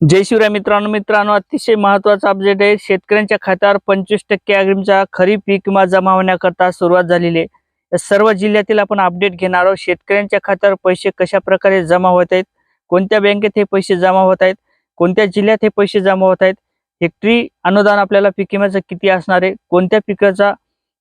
जय शिवराय मित्रांनो मित्रांनो अतिशय महत्त्वाचा अपडेट आहे. शेतकऱ्यांच्या खात्यावर पंचवीस टक्के अग्रिमचा खरीप पीक विमा जमा होण्याकरता सुरुवात झालेली आहे. या सर्व जिल्ह्यातील आपण अपडेट घेणार आहोत. शेतकऱ्यांच्या खात्यावर पैसे कशा प्रकारे जमा होत आहेत? कोणत्या बँकेत हे पैसे जमा होत आहेत? कोणत्या जिल्ह्यात हे पैसे जमा होत आहेत? हेक्टरी अनुदान आपल्याला पीक विम्याचं किती असणार आहे? कोणत्या पिकाचा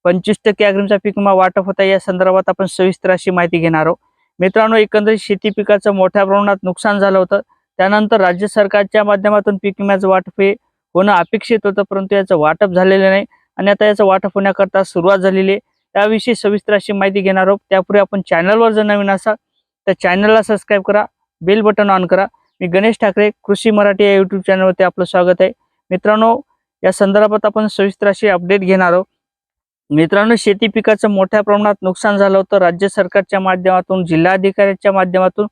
पंचवीस टक्के अग्रिमचा पीक विमा वाटप होत आहे? या संदर्भात आपण सविस्तर अशी माहिती घेणार आहोत. मित्रांनो एकंदरीत शेती पिकाचं मोठ्या प्रमाणात नुकसान झालं होतं. त्यानंतर राज्य सरकारच्या माध्यमातून पीक विम्याचं वाटप हे होणं अपेक्षित होतं परंतु याचं वाटप झालेलं नाही आणि आता याचं वाटप होण्याकरता सुरुवात झालेली आहे. त्याविषयी सविस्तर अशी माहिती घेणार आहोत. त्यापूर्वी आपण चॅनलवर जर नवीन असाल तर चॅनलला सबस्क्राईब करा बेल बटन ऑन करा. मी गणेश ठाकरे कृषी मराठी या यूट्यूब चॅनलवरती आपलं स्वागत आहे. मित्रांनो या संदर्भात आपण सविस्तर अशी अपडेट घेणार आहोत. मित्रांनो शेती पिकाचं मोठ्या प्रमाणात नुकसान झालं होतं. राज्य सरकारच्या माध्यमातून जिल्हाधिकाऱ्यांच्या माध्यमातून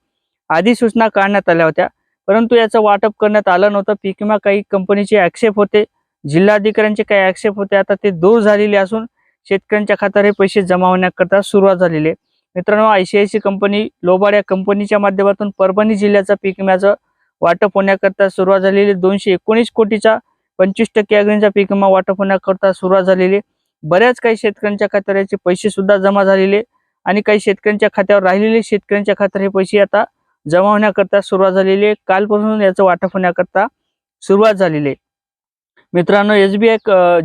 अधिसूचना काढण्यात आल्या होत्या. परंतु याचं वाटप करण्यात आलं नव्हतं. पीक विमा काही कंपनीचे ऍक्सेप होते. जिल्हाधिकाऱ्यांचे काही ऍक्सेप होते. आता ते दूर झालेले असून शेतकऱ्यांच्या खात्यावर हे पैसे जमा होण्याकरता सुरुवात झालेली आहे. मित्रांनो आयसीआयसी कंपनी लोबाड या कंपनीच्या माध्यमातून परभणी जिल्ह्याचा पीक विम्याचं वाटप होण्याकरता सुरुवात झालेली दोनशे एकोणीस कोटीचा पंचवीस टक्के अग्नीचा पीक विमा वाटप होण्याकरता सुरुवात झालेली आहे. बऱ्याच काही शेतकऱ्यांच्या खात्यावर याचे पैसे सुद्धा जमा झालेले आणि काही शेतकऱ्यांच्या खात्यावर राहिलेले शेतकऱ्यांच्या खात्यावर हे पैसे आता जमा होण्याकरता सुरुवात झालेली आहे. कालपासून याचं वाटप होण्याकरता सुरुवात झालेली आहे. मित्रांनो एसबीआय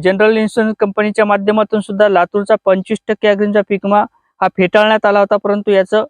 जनरल इन्शुरन्स कंपनीच्या माध्यमातून सुद्धा लातूरचा पंचवीस टक्के अग्रींचा पिकमा हा फेटाळण्यात आला होता. परंतु याचं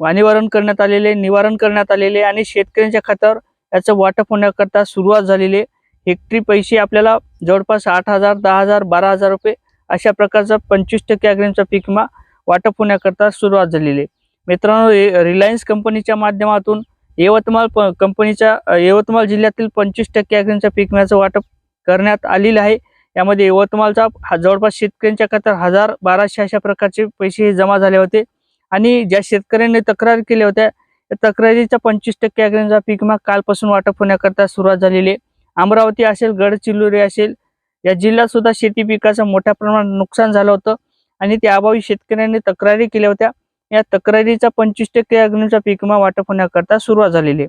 निवारण करण्यात आलेले निवारण करण्यात आलेले आणि शेतकऱ्यांच्या खात्यावर याचं वाटप होण्याकरता सुरुवात झालेली आहे. हेक्टरी पैसे आपल्याला जवळपास आठ हजार दहा हजार बारा हजार रुपये अशा प्रकारचा पंचवीस टक्के अग्रीमचा पीक विमा वाटप होण्याकरता सुरुवात झालेली आहे. मित्रांनो रिलायन्स कंपनीच्या माध्यमातून यवतमाळ प- कंपनीच्या यवतमाळ जिल्ह्यातील पंचवीस टक्के ॲग्रींच्या पीक विम्याचं वाटप करण्यात आलेलं आहे. यामध्ये यवतमाळचा जवळपास शेतकऱ्यांच्या खात्यात हजार बाराशे अशा प्रकारचे पैसे जमा झाले होते. आणि ज्या शेतकऱ्यांनी तक्रार केल्या होत्या त्या तक्रारीचा पंचवीस टक्के अग्रीमचा पीक विमा कालपासून वाटप होण्याकरता सुरुवात झालेली आहे. अमरावती असेल गडचिरोली असेल या जिल्ह्यात सुद्धा शेती पिकाचं मोठ्या प्रमाणात नुकसान झालं होतं. आणि त्याअभावी शेतकऱ्यांनी तक्रारी केल्या होत्या. या तक्रारीचा पंचवीस टक्के अग्नीचा पीक विमा वाटप होण्याकरता सुरुवात झालेली आहे.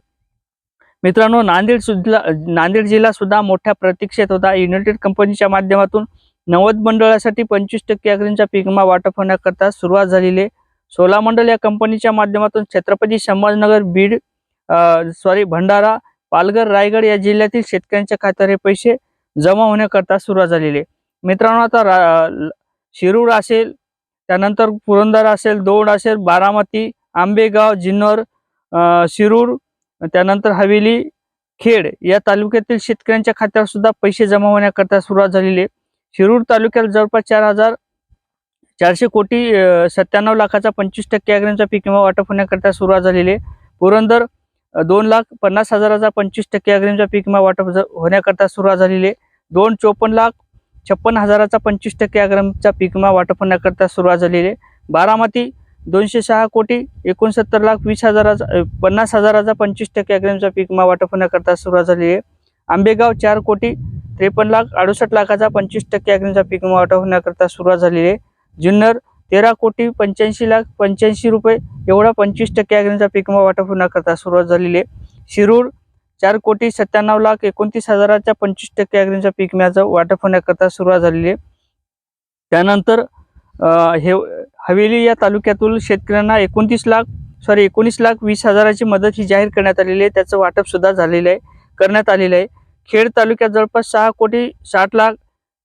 मित्रांनो नांदेड सुद्धा नांदेड जिल्हा सुद्धा मोठ्या प्रतीक्षेत होता. युनायटेड कंपनीच्या माध्यमातून नव्वद मंडळासाठी पंचवीस टक्के अग्नीचा पीक विमा वाटप होण्याकरता सुरुवात झालेली आहे. सोला मंडळ या कंपनीच्या माध्यमातून छत्रपती संभाजीनगर बीड सॉरी भंडारा पालघर रायगड या जिल्ह्यातील शेतकऱ्यांच्या खात्यावर हे पैसे जमा होण्याकरता सुरुवात झालेली आहे. मित्रांनो आता शिरूर असेल त्यानंतर पुरंदर असेल दौंड असेल बारामती आंबेगाव जिन्नर शिरूर त्यानंतर हवेली खेड या तालुक्यातील शेतकऱ्यांच्या खात्यावर सुद्धा पैसे जमा होण्याकरता सुरुवात झालेली आहे. शिरूर तालुक्यात जवळपास चार हजार चारशे कोटी सत्त्याण्णव लाखाचा पंचवीस टक्के अग्रीमचा पीक विमा वाटप होण्याकरता सुरुवात झालेली आहे. पुरंदर दोन लाख पन्नास हजाराचा पंचवीस टक्के अग्रीमचा पीक विमा वाटप होण्याकरता सुरुवात झालेली आहे. दोन चोपन्न लाख छप्पन हजाराचा पंचवीस टक्के अग्रिमचा पीक विमा वाटप होण्याकरता सुरुवात झालेली आहे. बारामती दोनशे सहा कोटी एकोणसत्तर लाख वीस हजाराचा पन्नास हजाराचा पंचवीस टक्के अग्रिमचा पीक विमा वाटप होण्याकरता सुरुवात झालेली आहे. आंबेगाव चार कोटी त्रेपन्न लाख अडुसष्ट लाखाचा पंचवीस टक्के अग्रिमचा पीक विमा वाटप होण्याकरता सुरुवात झालेली आहे. जुन्नर तेरा कोटी पंच्याऐंशी लाख पंच्याऐंशी रुपये एवढा पंचवीस टक्के अग्रिमचा पीक विमा वाटप होण्याकरता सुरुवात झालेली आहे. शिरूर चार कोटी सत्त्याण्णव लाख एकोणतीस हजाराच्या पंचवीस टक्के अग्रीमच्या पीक विम्याचं वाटप होण्याकरता सुरुवात झालेली आहे. त्यानंतर हे हवेली या तालुक्यातील शेतकऱ्यांना एकोणतीस लाख सॉरी एकोणीस लाख वीस हजाराची मदत ही जाहीर करण्यात आलेली आहे. त्याचं वाटपसुद्धा झालेलं आहे करण्यात आलेलं आहे. खेड तालुक्यात जवळपास सहा कोटी साठ लाख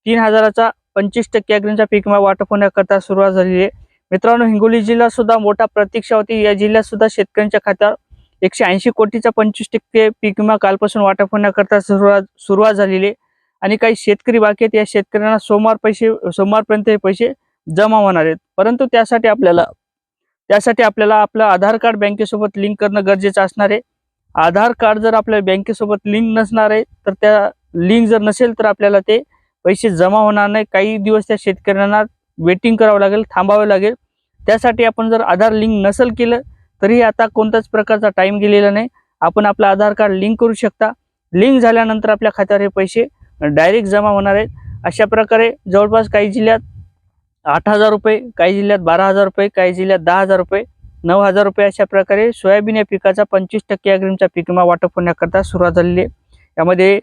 तीन हजाराचा पंचवीस टक्के अग्रीमचा पीक विमा वाटप होण्याकरता सुरुवात झालेली आहे. मित्रांनो हिंगोली जिल्हा सुद्धा मोठा प्रतीक्षा होती. या जिल्ह्यात सुद्धा शेतकऱ्यांच्या खात्यावर एकशे ऐंशी कोटीचा पंचवीस टक्के पीक विमा कालपासून वाटप होण्याकरता सुरुवात सुरुवात झालेली आहे. आणि काही शेतकरी बाकी आहेत या शेतकऱ्यांना सोमवार पैसे सोमवारपर्यंत हे पैसे जमा होणार आहेत. परंतु त्यासाठी आपल्याला त्यासाठी आपल्याला आपलं आधार कार्ड बँकेसोबत लिंक करणं गरजेचं असणार आहे. आधार कार्ड जर आपल्या बँकेसोबत लिंक नसणार आहे तर त्या लिंक जर नसेल तर आपल्याला ते पैसे जमा होणार नाही. काही दिवस त्या शेतकऱ्यांना वेटिंग करावं लागेल थांबावं लागेल. त्यासाठी आपण जर आधार लिंक नसेल केलं तरी आता कोणत्याच प्रकारचा टाइम गेलेला नाही. आपण आपलं आधार कार्ड लिंक करू शकता. लिंक झाल्यानंतर आपल्या खात्यावर हे पैसे डायरेक्ट जमा होणार आहेत. अशा प्रकारे जवळपास काही जिल्ह्यात आठ हजार रुपये काही जिल्ह्यात बारा हजार रुपये काही जिल्ह्यात दहा हजार रुपये नऊ हजार रुपये अशा प्रकारे सोयाबीन या पिकाचा पंचवीस टक्के अग्रिमचा पीक विमा वाटप होण्याकरता सुरुवात झालेली आहे. यामध्ये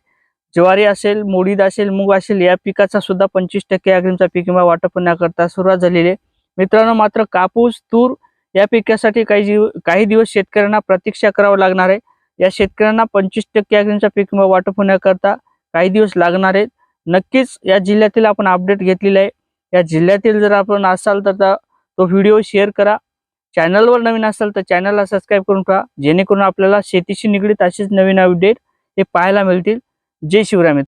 ज्वारी असेल मोडीद असेल मूग असेल या पिकाचा सुद्धा पंचवीस टक्के अग्रिमचा पीक विमा वाटप होण्याकरता सुरुवात झालेली आहे. मित्रांनो मात्र कापूस तूर या पिकासाठी काही जीव काही दिवस शेतकऱ्यांना प्रतीक्षा करावं लागणार आहे. या शेतकऱ्यांना पंचवीस टक्के अग्रिमचा पीक वाटप होण्याकरता काही दिवस लागणार आहेत. नक्कीच या जिल्ह्यातील आपण अपडेट घेतलेला आहे. या जिल्ह्यातील जर आपण असाल तर तो व्हिडिओ शेअर करा. चॅनलवर नवीन असाल तर चॅनलला सबस्क्राईब करून ठेवा. जेणेकरून आपल्याला शेतीशी निगडीत अशीच नवीन अपडेट हे पाहायला मिळतील. जय शिवराय